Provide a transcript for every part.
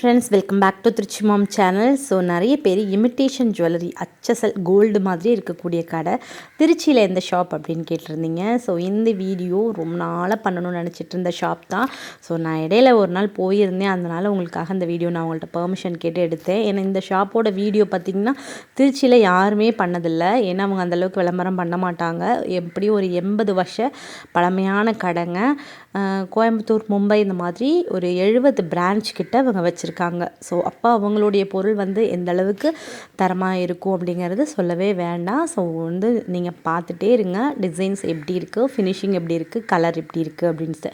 Friends welcome back to Trichy mom channel so நிறைய பேர் imitation jewellery அச்சசல் gold மாதிரி இருக்கக்கூடிய கடை திருச்சியில் எந்த ஷாப் அப்படின்னு கேட்டிருந்தீங்க. ஸோ இந்த வீடியோ ரொம்ப நாளாக பண்ணணும்னு நினச்சிட்டு இருந்த ஷாப் தான். ஸோ நான் இடையில ஒரு நாள் போயிருந்தேன். அதனால் உங்களுக்காக இந்த வீடியோ நான் உங்கள்கிட்ட பெர்மிஷன் கேட்டு எடுத்தேன். ஏன்னா இந்த ஷாப்போட வீடியோ பார்த்திங்கன்னா திருச்சியில் யாருமே பண்ணதில்லை. ஏன்னா அவங்க அந்தளவுக்கு விளம்பரம் பண்ண மாட்டாங்க. எப்படியும் ஒரு எண்பது வருஷ பழமையான கடைங்க. கோயம்புத்தூர் மும்பை இந்த மாதிரி ஒரு எழுபது பிரான்ச் கிட்ட அவங்க வச்சுருக்காங்க. ஸோ அப்போ அவங்களுடைய பொருள் வந்து எந்த அளவுக்கு தரமாக இருக்கும் அப்படிங்கிறது சொல்லவே வேண்டாம். ஸோ வந்து நீங்கள் பார்த்துட்டே இருங்க. டிசைன்ஸ் எப்படி இருக்குது ஃபினிஷிங் எப்படி இருக்குது கலர் எப்படி இருக்குது அப்படின்ட்டு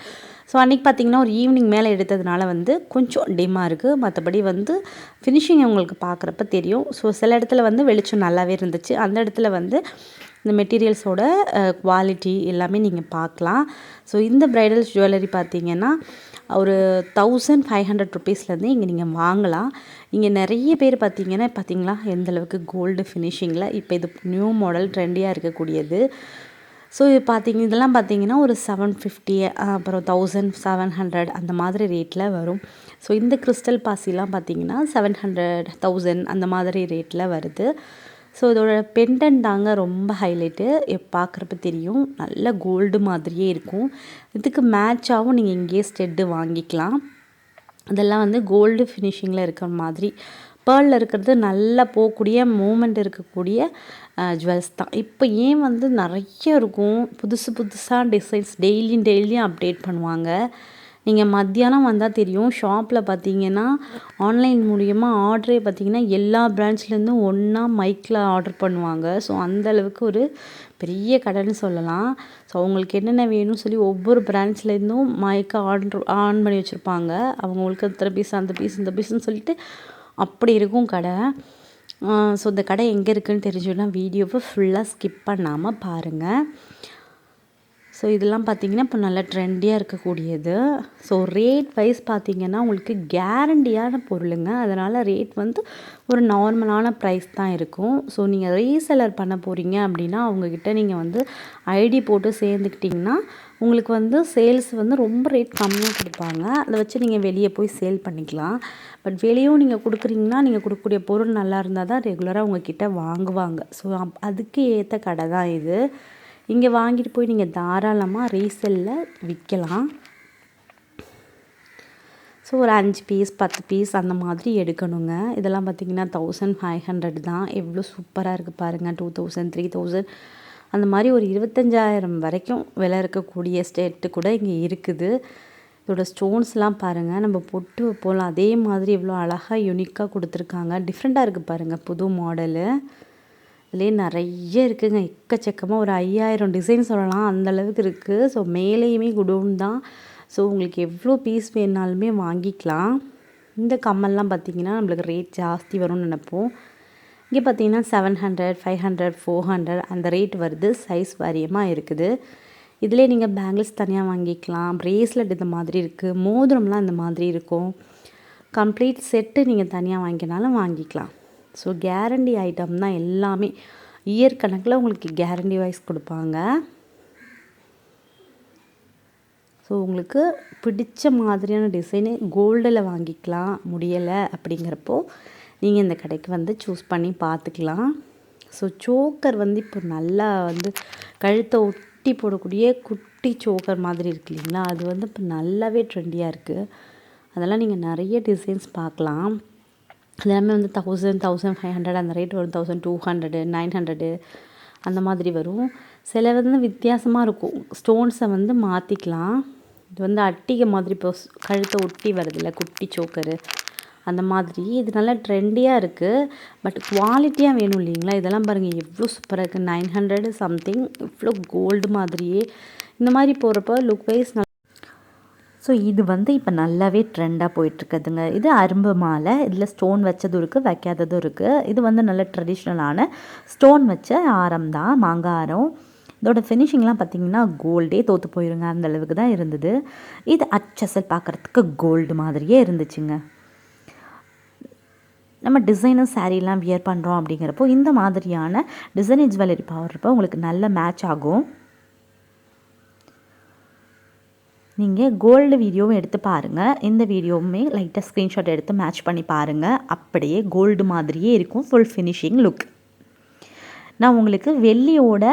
ஸோ அன்றைக்கி பார்த்தீங்கன்னா ஒரு ஈவினிங் மேலே எடுத்ததுனால வந்து கொஞ்சம் டிம்மாக இருக்குது மற்றபடி வந்து ஃபினிஷிங் உங்களுக்கு பார்க்குறப்ப தெரியும். ஸோ சில இடத்துல வந்து வெளிச்சம் நல்லாவே இருந்துச்சு. அந்த இடத்துல வந்து இந்த மெட்டீரியல்ஸோட குவாலிட்டி எல்லாமே நீங்கள் பார்க்கலாம். ஸோ இந்த ப்ரைடல் ஜுவல்லரி பார்த்தீங்கன்னா ஒரு தௌசண்ட் ஃபைவ் ஹண்ட்ரட் ருபீஸ்லேருந்து இங்கே நீங்கள் வாங்கலாம். இங்கே நிறைய பேர் பார்த்தீங்கன்னா பார்த்தீங்களா எந்த அளவுக்கு கோல்டு ஃபினிஷிங்கில் இப்போ இது நியூ மாடல் ட்ரெண்டியாக இருக்கக்கூடியது. ஸோ இது பார்த்தீங்க இதெல்லாம் பார்த்தீங்கன்னா ஒரு செவன் ஃபிஃப்டி அப்புறம் தௌசண்ட் செவன் ஹண்ட்ரட் அந்த மாதிரி ரேட்டில் வரும். ஸோ இந்த கிறிஸ்டல் பாசிலாம் பார்த்தீங்கன்னா செவன் ஹண்ட்ரட் தௌசண்ட் அந்த மாதிரி ரேட்டில் வருது. ஸோ இதோட பெண்டன் தாங்க ரொம்ப ஹைலைட்டு பார்க்குறப்ப தெரியும். நல்ல கோல்டு மாதிரியே இருக்கும். இதுக்கு மேட்சாகவும் நீங்கள் இங்கேயே ஸ்டெட்டு வாங்கிக்கலாம். இதெல்லாம் வந்து கோல்டு ஃபினிஷிங்கில் இருக்கிற மாதிரி. பேர்லில் இருக்கிறது நல்லா போகக்கூடிய மூமெண்ட் இருக்கக்கூடிய ஜுவல்ஸ் தான். இப்போ ஏன் வந்து நிறைய இருக்கும். புதுசு புதுசாக டிசைன்ஸ் டெய்லியும் டெய்லியும் அப்டேட் பண்ணுவாங்க. நீங்கள் மத்தியானம் வந்தால் தெரியும். ஷாப்பில் பார்த்தீங்கன்னா ஆன்லைன் மூலிமா ஆர்டரே பார்த்தீங்கன்னா எல்லா பிராண்ட்ஸ்லேருந்தும் ஒன்றா மைக்கில் ஆர்டர் பண்ணுவாங்க. ஸோ அந்தளவுக்கு ஒரு பெரிய கடைன்னு சொல்லலாம். ஸோ அவங்களுக்கு என்னென்ன வேணும்னு சொல்லி ஒவ்வொரு பிராண்ட்ஸ்லேருந்தும் மைக்கை ஆர்டர் ஆன் பண்ணி வச்சுருப்பாங்க. அவங்களுக்கு இத்தனை பீஸ் அந்த பீஸ் இந்த பீஸ்ன்னு சொல்லிட்டு அப்படி இருக்கும் கடை. ஸோ இந்த கடை எங்கே இருக்குதுன்னு தெரிஞ்சுன்னா வீடியோவை ஃபுல்லாக ஸ்கிப் பண்ணாமல் பாருங்கள் ஸோ இதெல்லாம் பார்த்தீங்கன்னா இப்போ நல்லா ட்ரெண்டியாக இருக்கக்கூடியது. ஸோ ரேட் வைஸ் பார்த்திங்கன்னா உங்களுக்கு கேரண்டியான பொருளுங்க. அதனால் ரேட் வந்து ஒரு நார்மலான ப்ரைஸ் தான் இருக்கும். ஸோ நீங்கள் ரீசெலர் பண்ண போகிறீங்க அப்படின்னா அவங்கக்கிட்ட நீங்கள் வந்து ஐடி போட்டு சேர்ந்துக்கிட்டிங்கன்னா உங்களுக்கு வந்து சேல்ஸ் வந்து ரொம்ப ரேட் கம்மியாக கொடுப்பாங்க. அதை வச்சு நீங்கள் வெளியே போய் சேல் பண்ணிக்கலாம். பட் வெளியும் நீங்கள் கொடுக்குறீங்கன்னா நீங்கள் கொடுக்கக்கூடிய பொருள் நல்லா இருந்தால் தான் ரெகுலராக உங்ககிட்ட வாங்குவாங்க. ஸோ அதுக்கு ஏற்ற கடை தான் இது. இங்கே வாங்கிட்டு போய் நீங்கள் தாராளமாக ரீசெல்லில் விற்கலாம் ஸோ ஒரு அஞ்சு பீஸ் பத்து பீஸ் அந்த மாதிரி எடுக்கணுங்க. இதெல்லாம் பார்த்திங்கன்னா தௌசண்ட் ஃபைவ் ஹண்ட்ரட் தான். எவ்வளோ சூப்பராக இருக்குது பாருங்கள் டூ தௌசண்ட் த்ரீ தௌசண்ட் அந்த மாதிரி ஒரு இருபத்தஞ்சாயிரம் வரைக்கும் விலை இருக்கக்கூடிய ஸ்டேட்டு கூட இங்கே இருக்குது. இதோட ஸ்டோன்ஸ்லாம் பாருங்கள் நம்ம பொட்டு போகலாம் அதே மாதிரி இவ்வளோ அழகாக யூனிக்காக கொடுத்துருக்காங்க. டிஃப்ரெண்ட்டாக இருக்குது பாருங்கள் புது மாடலு இதுலேயே நிறைய இருக்குதுங்க எக்கச்சக்கமாக ஒரு ஐயாயிரம் டிசைன் சொல்லலாம். அந்த அளவுக்கு இருக்குது ஸோ மேலேயுமே குடோன் தான். ஸோ உங்களுக்கு எவ்வளோ பீஸ் வேணாலுமே வாங்கிக்கலாம். இந்த கம்மல்லாம் பார்த்திங்கன்னா நம்மளுக்கு ரேட் ஜாஸ்தி வரும்னு நினைப்போம். இங்கே பார்த்தீங்கன்னா seven hundred five hundred four hundred அந்த ரேட் வருது. சைஸ் வாரியமாக இருக்குது. இதிலே நீங்கள் பேங்கிள்ஸ் தனியாக வாங்கிக்கலாம். ப்ரேஸ்லெட் இந்த மாதிரி இருக்குது மோதிரம்லாம் இந்த மாதிரி இருக்கும். கம்ப்ளீட் செட்டு நீங்கள் தனியாக வாங்கினாலும் வாங்கிக்கலாம். ஸோ கேரண்டி ஐட்டம் தான் எல்லாமே. இயர் கணக்கில் உங்களுக்கு கேரண்டி வைஸ் கொடுப்பாங்க. ஸோ உங்களுக்கு பிடிச்ச மாதிரியான டிசைனு கோல்டில் வாங்கிக்கலாம். முடியலை அப்படிங்கிறப்போ நீங்கள் இந்த கடைக்கு வந்து சூஸ் பண்ணி பார்த்துக்கலாம். ஸோ சோக்கர் வந்து இப்போ நல்லா வந்து கழுத்தை ஒட்டி போடக்கூடிய குட்டி சோக்கர் மாதிரி இருக்கு இல்லைங்களா? அது வந்து இப்போ நல்லாவே ட்ரெண்டியாக இருக்குது அதெல்லாம் நீங்கள் நிறைய டிசைன்ஸ் பார்க்கலாம். எல்லாமே வந்து தௌசண்ட் தௌசண்ட் ஃபைவ் ஹண்ட்ரட் அந்த ரேட் வரும். Thousand two hundred nine hundred அந்த மாதிரி வரும். சில வந்து வித்தியாசமாக இருக்கும். ஸ்டோன்ஸை வந்து மாற்றிக்கலாம் இது வந்து அட்டிகை மாதிரி இப்போ கழுத்தை ஒட்டி வருதுல்ல குட்டி சோக்கரு அந்த மாதிரி. இது நல்லா ட்ரெண்டியாக இருக்குது பட் குவாலிட்டியாக வேணும் இல்லைங்களா? இதெல்லாம் பாருங்கள் எவ்வளோ சூப்பராக இருக்குது நைன் ஹண்ட்ரடு சம்திங் இவ்வளோ கோல்டு மாதிரியே. இந்த மாதிரி போகிறப்ப லுக் வைஸ் ஸோ இது வந்து இப்போ நல்லாவே ட்ரெண்டாக போயிட்டுருக்குதுங்க. இது அரும்பு மாலை இதில் ஸ்டோன் வச்சதும் இருக்குது வைக்காததும் இருக்குது இது வந்து நல்ல ட்ரெடிஷ்னலான ஸ்டோன் வச்ச ஆரம் தான் மாங்காரம். இதோட ஃபினிஷிங்லாம் பார்த்தீங்கன்னா கோல்டே தோற்று போயிருங்க அந்த அளவுக்கு தான் இருந்தது. இது அச்சசல் பார்க்குறதுக்கு கோல்டு மாதிரியே இருந்துச்சுங்க. நம்ம டிசைனர் சாரீலாம் வியர் பண்ணுறோம் அப்படிங்கிறப்போ இந்த மாதிரியான டிசைனர் ஜுவல்லரி பாடுறப்போ உங்களுக்கு நல்ல மேட்ச் ஆகும். நீங்கள் கோல்டு வீடியோவும் எடுத்து பாருங்கள் இந்த வீடியோவுமே லைட்டாக ஸ்க்ரீன்ஷாட் எடுத்து மேட்ச் பண்ணி பாருங்கள் அப்படியே கோல்டு மாதிரியே இருக்கும். ஃபுல் ஃபினிஷிங் லுக் நான் உங்களுக்கு வெள்ளியோட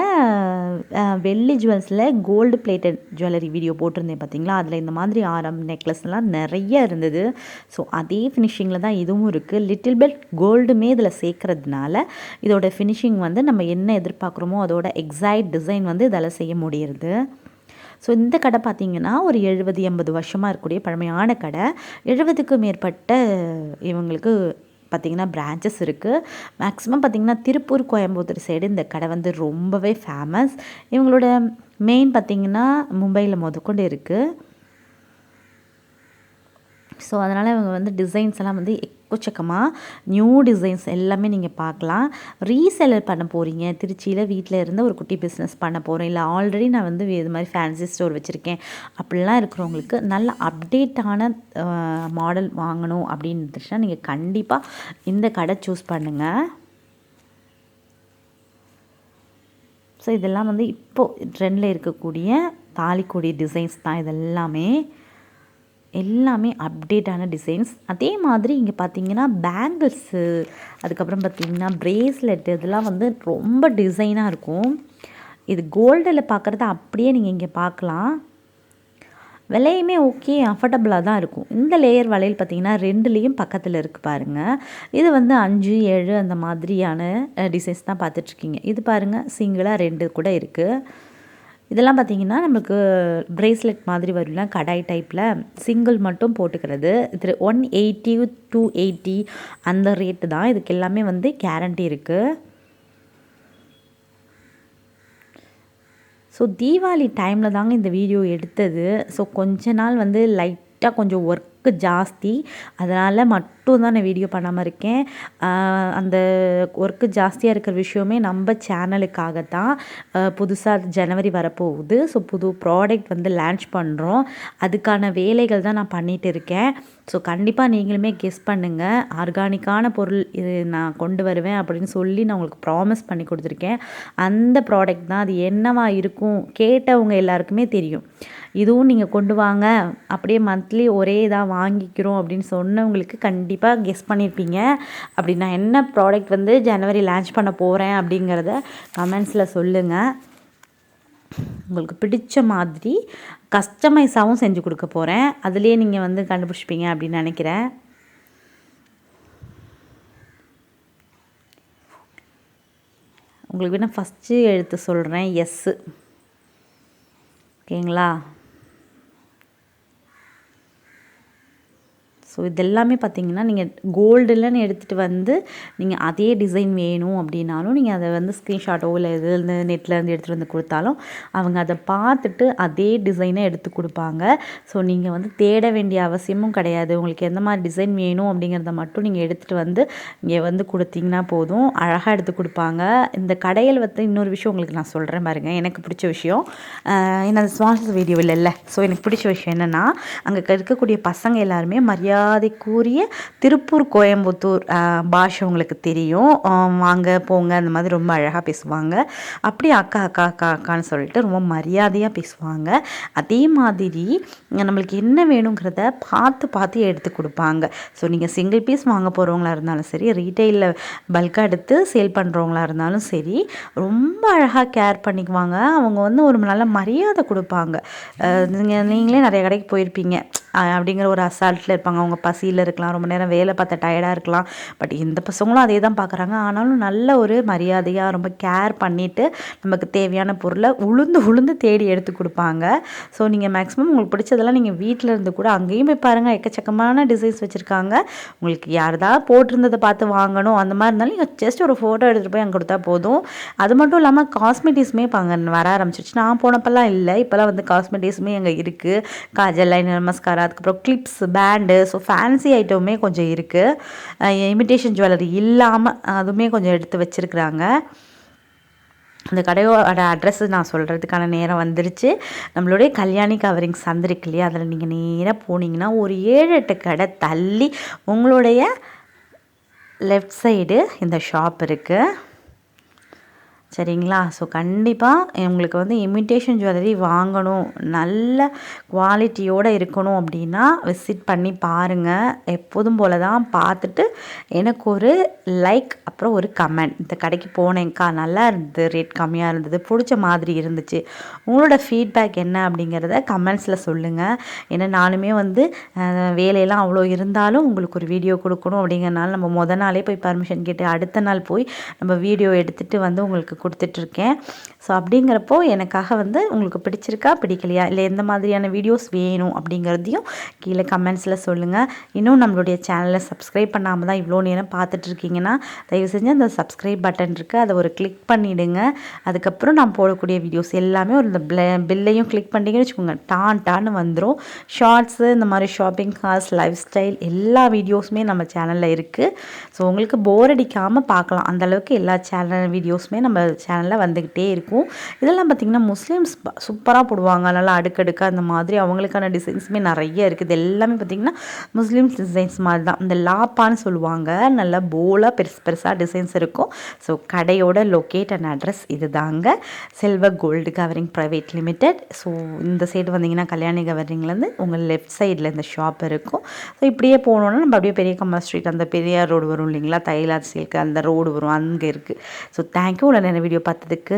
வெள்ளி ஜுவல்ஸில் கோல்டு பிளேட்டட் ஜுவல்லரி வீடியோ போட்டிருந்தேன் பார்த்தீங்களா அதில் இந்த மாதிரி ஆரம் நெக்லஸ்லாம் நிறைய இருந்தது. ஸோ அதே ஃபினிஷிங்கில் தான் இதுவும் இருக்குது லிட்டில் பெட் கோல்டுமே இதில் சேர்க்கறதுனால இதோட ஃபினிஷிங் வந்து நம்ம என்ன எதிர்பார்க்குறோமோ அதோட எக்ஸாக்ட் டிசைன் வந்து இதால் செய்ய முடியுது. ஸோ இந்த கடை பார்த்திங்கன்னா ஒரு எழுபது எண்பது வருஷமாக இருக்கக்கூடிய பழமையான கடை. எழுபதுக்கும் மேற்பட்ட இவங்களுக்கு பார்த்திங்கன்னா பிரான்ச்சஸ் இருக்குது மேக்ஸிமம் பார்த்திங்கன்னா திருப்பூர் கோயம்புத்தூர் சைடு இந்த கடை வந்து ரொம்பவே ஃபேமஸ் இவங்களோட மெயின் பார்த்திங்கன்னா மும்பையில் முதற்கொண்டு இருக்குது ஸோ அதனால் இவங்க வந்து டிசைன்ஸ் எல்லாம் வந்து எக்கச்சக்கமாக நியூ டிசைன்ஸ் எல்லாமே நீங்கள் பார்க்கலாம். ரீசெலர் பண்ண போகிறீங்க திருச்சியில் வீட்டில் இருந்து ஒரு குட்டி பிஸ்னஸ் பண்ண போகிறேன் இல்லை ஆல்ரெடி நான் வந்து இது மாதிரி ஃபேன்சி ஸ்டோர் வச்சுருக்கேன். அப்படிலாம் இருக்கிறவங்களுக்கு நல்ல அப்டேட்டான மாடல் வாங்கணும் அப்படின்னு இருந்துச்சுன்னா நீங்கள் கண்டிப்பாக இந்த கடை சூஸ் பண்ணுங்கள் ஸோ இதெல்லாம் வந்து இப்போது ட்ரெண்டில் இருக்கக்கூடிய தாலிக்கொடி டிசைன்ஸ் தான் இதெல்லாமே. எல்லாமே அப்டேட்டான டிசைன்ஸ் அதே மாதிரி இங்கே பார்த்தீங்கன்னா பேங்கிள்ஸு அதுக்கப்புறம் பார்த்தீங்கன்னா ப்ரேஸ்லெட் இதெல்லாம் வந்து ரொம்ப டிசைனாக இருக்கும். இது கோல்டில் பார்க்குறத அப்படியே நீங்கள் இங்கே பார்க்கலாம் விலையுமே ஓகே அஃபர்டபுளாக தான் இருக்கும். இந்த லேயர் வளையல் பார்த்தீங்கன்னா ரெண்டுலேயும் பக்கத்தில் இருக்குது பாருங்கள் இது வந்து அஞ்சு ஏழு அந்த மாதிரியான டிசைன்ஸ் தான் பார்த்துட்ருக்கீங்க இது பாருங்கள் சிங்கிளாக ரெண்டு கூட இருக்குது இதெல்லாம் பார்த்தீங்கன்னா நம்மளுக்கு பிரேஸ்லெட் மாதிரி வரும்ல கடாய் டைப்பில் சிங்கிள் மட்டும் போட்டுக்கிறது. இது ஒன் எயிட்டி டூ எயிட்டி அந்த ரேட்டு தான். இதுக்கு எல்லாமே வந்து கேரண்டி இருக்குது ஸோ தீபாவளி டைமில் தாங்க இந்த வீடியோ எடுத்தது. ஸோ கொஞ்ச நாள் வந்து லைட்டாக கொஞ்சம் ஒர்க்கு ஜாஸ்தி. அதனால் மட்டும் தான் நான் வீடியோ பண்ணாமல் இருக்கேன். அந்த ஒர்க்கு ஜாஸ்தியாக இருக்கிற விஷயமே நம்ம சேனலுக்காக தான் புதுசாக ஜனவரி வரப்போகுது. ஸோ புது ப்ராடக்ட் வந்து லான்ச் பண்ணுறோம் அதுக்கான வேலைகள் தான் நான் பண்ணிகிட்டு இருக்கேன். ஸோ கண்டிப்பாக நீங்களுமே கெஸ் பண்ணுங்கள் ஆர்கானிக்கான பொருள் இது நான் கொண்டு வருவேன் அப்படின்னு சொல்லி நான் உங்களுக்கு ப்ராமிஸ் பண்ணி கொடுத்துருக்கேன். அந்த ப்ராடக்ட் தான் அது என்னவா இருக்கும் கேட்டவங்க எல்லாருக்குமே தெரியும். இதுவும் நீங்கள் கொண்டு வாங்க. அப்படியே மந்த்லி ஒரே இதாக வாங்கிக்கிறோம் அப்படின்னு சொன்னவங்களுக்கு கண்டிப்பாக கண்டிப்பாக கெஸ் பண்ணியிருப்பீங்க அப்படி நான் என்ன ப்ராடக்ட் வந்து ஜனவரி லான்ச் பண்ண போகிறேன் அப்படிங்கிறத கமெண்ட்ஸில் சொல்லுங்கள் உங்களுக்கு பிடிச்ச மாதிரி கஸ்டமைஸாகவும் செஞ்சு கொடுக்க போகிறேன் அதுலேயே நீங்கள் வந்து கண்டுபிடிச்சிப்பீங்க அப்படின்னு நினைக்கிறேன். உங்களுக்கு வேணால் ஃபஸ்ட்டு எழுத்து சொல்கிறேன் எஸ்ஸு ஓகேங்களா ஸோ இதெல்லாமே பார்த்தீங்கன்னா நீங்கள் கோல்டுலன்னு எடுத்துகிட்டு வந்து நீங்கள் அதே டிசைன் வேணும் அப்படின்னாலும் நீங்கள் அதை வந்து ஸ்க்ரீன்ஷாட்டோ இல்லை இதுலேருந்து நெட்லேருந்து எடுத்துகிட்டு வந்து கொடுத்தாலும் அவங்க அதை பார்த்துட்டு அதே டிசைனை எடுத்து கொடுப்பாங்க. ஸோ நீங்கள் வந்து தேட வேண்டிய அவசியமும் கிடையாது. உங்களுக்கு எந்த மாதிரி டிசைன் வேணும் அப்படிங்கிறத மட்டும் நீங்கள் எடுத்துகிட்டு வந்து இங்கே வந்து கொடுத்தீங்கன்னா போதும். அழகாக எடுத்து கொடுப்பாங்க. இந்த கடையில் வந்து இன்னொரு விஷயம் உங்களுக்கு நான் சொல்கிறேன் பாருங்கள் எனக்கு பிடிச்ச விஷயம். என்ன என்னது ஸ்பான்சர் வீடியோ இல்லைல்ல? ஸோ எனக்கு பிடிச்ச விஷயம் என்னென்னா அங்கே இருக்கக்கூடிய பசங்க எல்லாருமே மரியாதைக்குரிய திருப்பூர் கோயம்புத்தூர் பாஷை உங்களுக்கு தெரியும். வாங்க போங்க அந்த மாதிரி ரொம்ப அழகாக பேசுவாங்க. அப்படி அக்கா அக்கா அக்கா அக்கான்னு சொல்லிட்டு ரொம்ப மரியாதையாக பேசுவாங்க. அதே மாதிரி நம்மளுக்கு என்ன வேணுங்கிறத பார்த்து பார்த்து எடுத்து கொடுப்பாங்க. ஸோ நீங்கள் சிங்கிள் பீஸ் வாங்க போகிறவங்களா இருந்தாலும் சரி ரீட்டைலில் பல்காக எடுத்து சேல் பண்ணுறவங்களா இருந்தாலும் சரி ரொம்ப அழகாக கேர் பண்ணிக்குவாங்க. அவங்க வந்து ஒரு நல்ல மரியாதை கொடுப்பாங்க. நீங்கள் நீங்களே நிறைய கடைக்கு போயிருப்பீங்க. அப்படிங்கிற ஒரு அசால்ட்டில் இருப்பாங்க. அவங்க பசியில் இருக்கலாம் ரொம்ப நேரம் வேலை பார்த்த டயர்டாக இருக்கலாம். பட் இந்த பசங்களும் அதே தான் பார்க்குறாங்க ஆனாலும் நல்ல ஒரு மரியாதையாக ரொம்ப கேர் பண்ணிவிட்டு நமக்கு தேவையான பொருளை உளுந்து உளுந்து தேடி எடுத்து கொடுப்பாங்க. ஸோ நீங்கள் மேக்ஸிமம் உங்களுக்கு பிடிச்சதெல்லாம் நீங்கள் வீட்டில் இருந்து கூட அங்கேயும் போய் பாருங்கள் எக்கச்சக்கமான டிசைன்ஸ் வச்சுருக்காங்க. உங்களுக்கு யாரதா போட்டிருந்ததை பார்த்து வாங்கணும். அந்த மாதிரி இருந்தாலும் நீங்கள் ஜஸ்ட் ஒரு ஃபோட்டோ எடுத்துகிட்டு போய் அங்கே கொடுத்தா போதும். அது மட்டும் இல்லாமல் காஸ்மெட்டிக்ஸுமே இப்போ அங்கே வர ஆரம்பிச்சிருச்சு. நான் போனப்பெல்லாம் இல்லை. இப்போல்லாம் வந்து காஸ்மெட்டிக்ஸுமே அங்கே இருக்குது காஜல் லைனர் நமஸ்காரா அதுக்கப்புறம் கிளிப்ஸ் பேண்டு ஸோ ஃபேன்சி ஐட்டமுமே கொஞ்சம் இருக்குது இமிட்டேஷன் ஜுவல்லரி இல்லாமல் அதுவுமே கொஞ்சம் எடுத்து வச்சுருக்குறாங்க. அந்த கடையோட அட்ரஸ் நான் சொல்கிறதுக்கான நேரம் வந்துருச்சு. நம்மளுடைய கல்யாணி கவரிங் சந்திருக்கு இல்லையா? அதில் நீங்கள் நேராக போனீங்கன்னா ஒரு ஏழு எட்டு கடை தள்ளி உங்களுடைய லெஃப்ட் சைடு இந்த ஷாப் இருக்குது சரிங்களா? ஸோ கண்டிப்பாக உங்களுக்கு வந்து இமிட்டேஷன் ஜுவல்லரி வாங்கணும். நல்ல குவாலிட்டியோடு இருக்கணும் அப்படின்னா விசிட் பண்ணி பாருங்கள் எப்போதும் போல தான் பார்த்துட்டு எனக்கு ஒரு லைக் அப்புறம் ஒரு கமெண்ட் இந்த கடைக்கு போனேங்க்கா நல்லா இருந்தது ரேட் கம்மியாக இருந்தது பிடிச்ச மாதிரி இருந்துச்சு. உங்களோட ஃபீட்பேக் என்ன அப்படிங்கிறத கமெண்ட்ஸில் சொல்லுங்கள் ஏன்னா நானுமே வந்து வேலையெல்லாம் அவ்வளோ இருந்தாலும் உங்களுக்கு ஒரு வீடியோ கொடுக்கணும் அப்படிங்கிறனால நம்ம முத நாளே போய் பர்மிஷன் கேட்டு அடுத்த நாள் போய் நம்ம வீடியோ எடுத்துகிட்டு வந்து உங்களுக்கு கொடுத்துட்ருக்கேன். ஸோ அப்படிங்கிறப்போ எனக்காக வந்து உங்களுக்கு பிடிச்சிருக்கா பிடிக்கலையா? இல்லை எந்த மாதிரியான வீடியோஸ் வேணும் அப்படிங்கிறதையும் கீழே கமெண்ட்ஸில் சொல்லுங்கள் இன்னும் நம்மளுடைய சேனலை சப்ஸ்கிரைப் பண்ணாமல் தான் இவ்வளோ நேரம் பார்த்துட்ருக்கீங்கன்னா தயவு செஞ்சு அந்த சப்ஸ்கிரைப் பட்டன் இருக்குது அதை ஒரு கிளிக் பண்ணிவிடுங்க அதுக்கப்புறம் நான் போடக்கூடிய வீடியோஸ் எல்லாமே ஒரு இந்த பில்லையும் கிளிக் பண்ணிங்கன்னு வச்சுக்கோங்க. டான் டான்னு வந்துடும் ஷார்ட்ஸு இந்த மாதிரி ஷாப்பிங் கால்ஸ் லைஃப் ஸ்டைல் எல்லா வீடியோஸுமே நம்ம சேனலில் இருக்குது ஸோ உங்களுக்கு போர் அடிக்காமல் பார்க்கலாம். அந்தளவுக்கு எல்லா சேனல் வீடியோஸுமே நம்ம சேனலில் வந்துக்கிட்டே இருக்கும். இதெல்லாம் பார்த்திங்கன்னா முஸ்லீம்ஸ் சூப்பராக போடுவாங்க. நல்லா அடுக்கடுக்காக அந்த மாதிரி அவங்களுக்கான டிசைன்ஸுமே நிறைய இருக்குது எல்லாமே பார்த்திங்கன்னா முஸ்லீம்ஸ் டிசைன்ஸ் மாதிரி தான் இந்த லாப்பான்னு சொல்லுவாங்க. நல்லா போலாக பெருசு பெருசாக டிசைன்ஸ் இருக்கும். ஸோ கடையோட லொக்கேட் அண்ட் அட்ரஸ் இது தாங்க Selva gold covering private limited so இந்த சைடு வந்தீங்கன்னா கல்யாணி கவரிங்லேருந்து உங்கள் லெஃப்ட் சைடில் இந்த ஷாப் இருக்கும். ஸோ இப்படியே போனோன்னா நம்ம அப்படியே பெரிய கம்மா ஸ்ட்ரீட் அந்த பெரியார் ரோடு வரும் இல்லைங்களா? தைலா சில்க் அந்த ரோடு வரும். அங்கே இருக்குது ஸோ தேங்க்யூ உள்ள வீடியோ பார்த்ததுக்கு